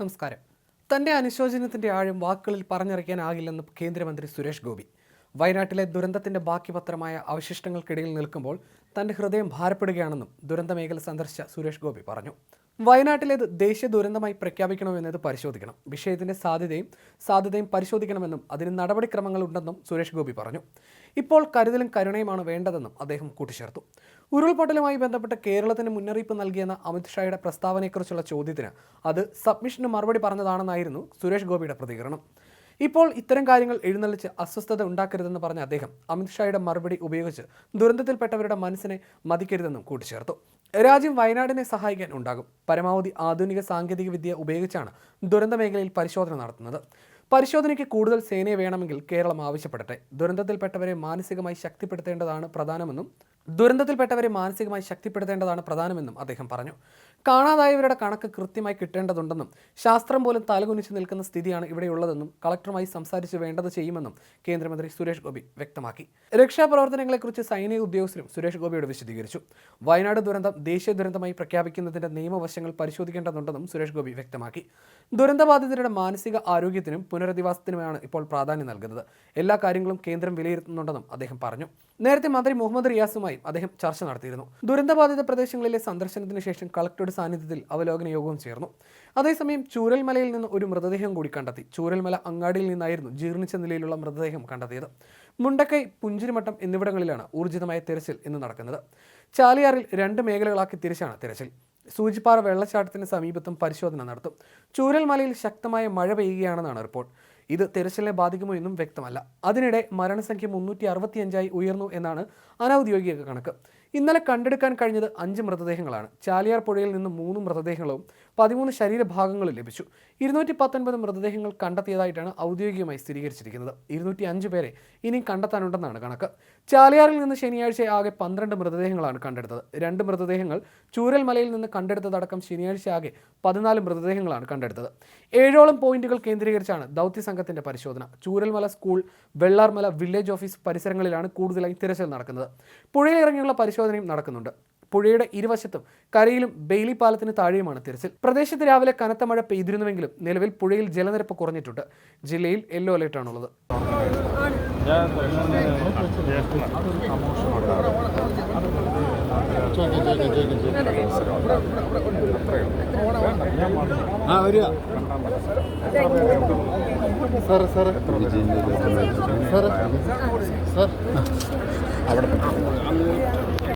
നമസ്കാരം. തന്റെ അനുശോചനത്തിന്റെ ആഴം വാക്കുകളിൽ പറഞ്ഞറിയിക്കാനാകില്ലെന്ന് കേന്ദ്രമന്ത്രി സുരേഷ് ഗോപി. വയനാട്ടിലെ ദുരന്തത്തിന്റെ ബാക്കി പത്രമായ അവശിഷ്ടങ്ങൾക്കിടയിൽ നിൽക്കുമ്പോൾ തന്റെ ഹൃദയം ഭാരപ്പെടുകയാണെന്നും ദുരന്ത മേഖല സന്ദർശിച്ച സുരേഷ് ഗോപി പറഞ്ഞു. വയനാട്ടിലേത് ദേശീയ ദുരന്തമായി പ്രഖ്യാപിക്കണമെന്നത് പരിശോധിക്കണം. വിഷയത്തിന്റെ സാധ്യതയും സാധ്യതയും പരിശോധിക്കണമെന്നും അതിന് നടപടിക്രമങ്ങൾ ഉണ്ടെന്നും സുരേഷ് ഗോപി പറഞ്ഞു. ഇപ്പോൾ കരുതലും കരുണയുമാണ് വേണ്ടതെന്നും അദ്ദേഹം കൂട്ടിച്ചേർത്തു. ഉരുൾപൊട്ടലുമായി ബന്ധപ്പെട്ട് കേരളത്തിന് മുന്നറിയിപ്പ് നൽകിയെന്ന അമിത്ഷായുടെ പ്രസ്താവനയെക്കുറിച്ചുള്ള ചോദ്യത്തിന് അത് സബ്മിഷന് മറുപടി പറഞ്ഞതാണെന്നായിരുന്നു സുരേഷ് ഗോപിയുടെ പ്രതികരണം. ഇപ്പോൾ ഇത്തരം കാര്യങ്ങൾ എഴുന്നള്ളിച്ച് അസ്വസ്ഥത ഉണ്ടാക്കരുതെന്ന് പറഞ്ഞ അദ്ദേഹം അമിത്ഷായുടെ മറുപടി ഉപയോഗിച്ച് ദുരന്തത്തിൽപ്പെട്ടവരുടെ മനസ്സിനെ മതിക്കരുതെന്നും കൂട്ടിച്ചേർത്തു. രാജ്യം വയനാടിനെ സഹായിക്കാൻ ഉണ്ടാകും. പരമാവധി ആധുനിക സാങ്കേതിക വിദ്യ ഉപയോഗിച്ചാണ് ദുരന്ത മേഖലയിൽ പരിശോധന നടത്തുന്നത്. പരിശോധനയ്ക്ക് കൂടുതൽ സേനയെ വേണമെങ്കിൽ കേരളം ആവശ്യപ്പെടട്ടെ. ദുരന്തത്തിൽപ്പെട്ടവരെ മാനസികമായി ശക്തിപ്പെടുത്തേണ്ടതാണ് പ്രധാനമെന്നും ദുരന്തത്തിൽപ്പെട്ടവരെ മാനസികമായി ശക്തിപ്പെടുത്തേണ്ടതാണ് പ്രധാനമെന്നും അദ്ദേഹം പറഞ്ഞു. കാണാതായവരുടെ കണക്ക് കൃത്യമായി കിട്ടേണ്ടതുണ്ടെന്നും ശാസ്ത്രം പോലും തലകുനിച്ച് നിൽക്കുന്ന സ്ഥിതിയാണ് ഇവിടെയുള്ളതെന്നും കളക്ടറുമായി സംസാരിച്ച് വേണ്ടത് ചെയ്യുമെന്നും കേന്ദ്രമന്ത്രി സുരേഷ് ഗോപി വ്യക്തമാക്കി. രക്ഷാപ്രവർത്തനങ്ങളെക്കുറിച്ച് സൈനിക ഉദ്യോഗസ്ഥരും സുരേഷ് ഗോപിയോട് വിശദീകരിച്ചു. വയനാട് ദുരന്തം ദേശീയ ദുരന്തമായി പ്രഖ്യാപിക്കുന്നതിന്റെ നിയമവശങ്ങൾ പരിശോധിക്കേണ്ടതുണ്ടെന്നും സുരേഷ് ഗോപി വ്യക്തമാക്കി. ദുരന്തബാധിതരുടെ മാനസിക ആരോഗ്യത്തിനും പുനരധിവാസത്തിനുമാണ് ഇപ്പോൾ പ്രാധാന്യം നൽകുന്നത്. എല്ലാ കാര്യങ്ങളും കേന്ദ്രം വിലയിരുത്തുന്നുണ്ടെന്നും അദ്ദേഹം പറഞ്ഞു. നേരത്തെ മന്ത്രി മുഹമ്മദ് റിയാസുമായും അദ്ദേഹം ചർച്ച നടത്തിയിരുന്നു. ദുരന്തബാധിത പ്രദേശങ്ങളിലെ സന്ദർശനത്തിന് ശേഷം കളക്ടറുടെ സാന്നിധ്യത്തിൽ അവലോകന യോഗവും ചേർന്നു. അതേസമയം ചൂരൽമലയിൽ നിന്ന് ഒരു മൃതദേഹം കൂടി കണ്ടെത്തി. ചൂരൽമല അങ്ങാടിയിൽ നിന്നായിരുന്നു ജീർണിച്ച നിലയിലുള്ള മൃതദേഹം കണ്ടെത്തിയത്. മുണ്ടക്കൈ പുഞ്ചിരിമട്ടം എന്നിവിടങ്ങളിലാണ് ഊർജിതമായ തിരച്ചിൽ ഇന്ന് നടക്കുന്നത്. ചാലിയാറിൽ രണ്ട് മേഖലകളാക്കി തിരിച്ചാണ് തിരച്ചിൽ. സൂചിപ്പാറ വെള്ളച്ചാട്ടത്തിന് സമീപത്തും പരിശോധന നടത്തും. ചൂരൽമലയിൽ ശക്തമായ മഴ പെയ്യുകയാണെന്നാണ് റിപ്പോർട്ട്. ഇത് തെരച്ചിലിനെ ബാധിക്കുമോ എന്നും വ്യക്തമല്ല. അതിനിടെ മരണസംഖ്യ മുന്നൂറ്റി അറുപത്തിയഞ്ചായി ഉയർന്നു എന്നാണ് അനൌദ്യോഗിക കണക്ക്. ഇന്നലെ കണ്ടെടുക്കാൻ കഴിഞ്ഞത് അഞ്ച് മൃതദേഹങ്ങളാണ്. ചാലിയാർ പുഴയിൽ നിന്ന് മൂന്ന് മൃതദേഹങ്ങളും പതിമൂന്ന് ശരീരഭാഗങ്ങൾ ലഭിച്ചു. ഇരുന്നൂറ്റി പത്തൊൻപത് മൃതദേഹങ്ങൾ കണ്ടെത്തിയതായിട്ടാണ് ഔദ്യോഗികമായി സ്ഥിരീകരിച്ചിരിക്കുന്നത്. ഇരുന്നൂറ്റി അഞ്ച് പേരെ ഇനിയും കണ്ടെത്താനുണ്ടെന്നാണ് കണക്ക്. ചാലിയാറിൽ നിന്ന് ശനിയാഴ്ച ആകെ പന്ത്രണ്ട് മൃതദേഹങ്ങളാണ് കണ്ടെടുത്തത്. രണ്ട് മൃതദേഹങ്ങൾ ചൂരൽമലയിൽ നിന്ന് കണ്ടെടുത്തതടക്കം ശനിയാഴ്ച ആകെ പതിനാല് മൃതദേഹങ്ങളാണ് കണ്ടെടുത്തത്. ഏഴോളം പോയിന്റുകൾ കേന്ദ്രീകരിച്ചാണ് ദൗത്യ സംഘത്തിന്റെ പരിശോധന. Chooralmala school Vellarmala village office പരിസരങ്ങളിലാണ് കൂടുതലായി തിരച്ചിൽ നടക്കുന്നത്. പുഴയിലിറങ്ങിയുള്ള പരിശോധനയും നടക്കുന്നുണ്ട്. പുഴയുടെ ഇരുവശത്തും കരയിലും ബെയിലി പാലത്തിന് താഴെയുമാണ് തിരച്ചിൽ പ്രദേശത്ത് രാവിലെ കനത്ത മഴ പെയ്തിരുന്നുവെങ്കിലും നിലവിൽ പുഴയിൽ ജലനിരപ്പ് കുറഞ്ഞിട്ടുണ്ട് ജില്ലയിൽ യെല്ലോ അലേർട്ടാണുള്ളത് ആ വരിക സാറ് കൃത്യമായി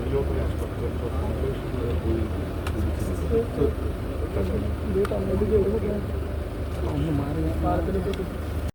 പുറകിലോട്ടുള്ള സ്ട്രക്ചർ ഫൗണ്ടേഷൻ വരെ പോയി ഒന്ന് മാറി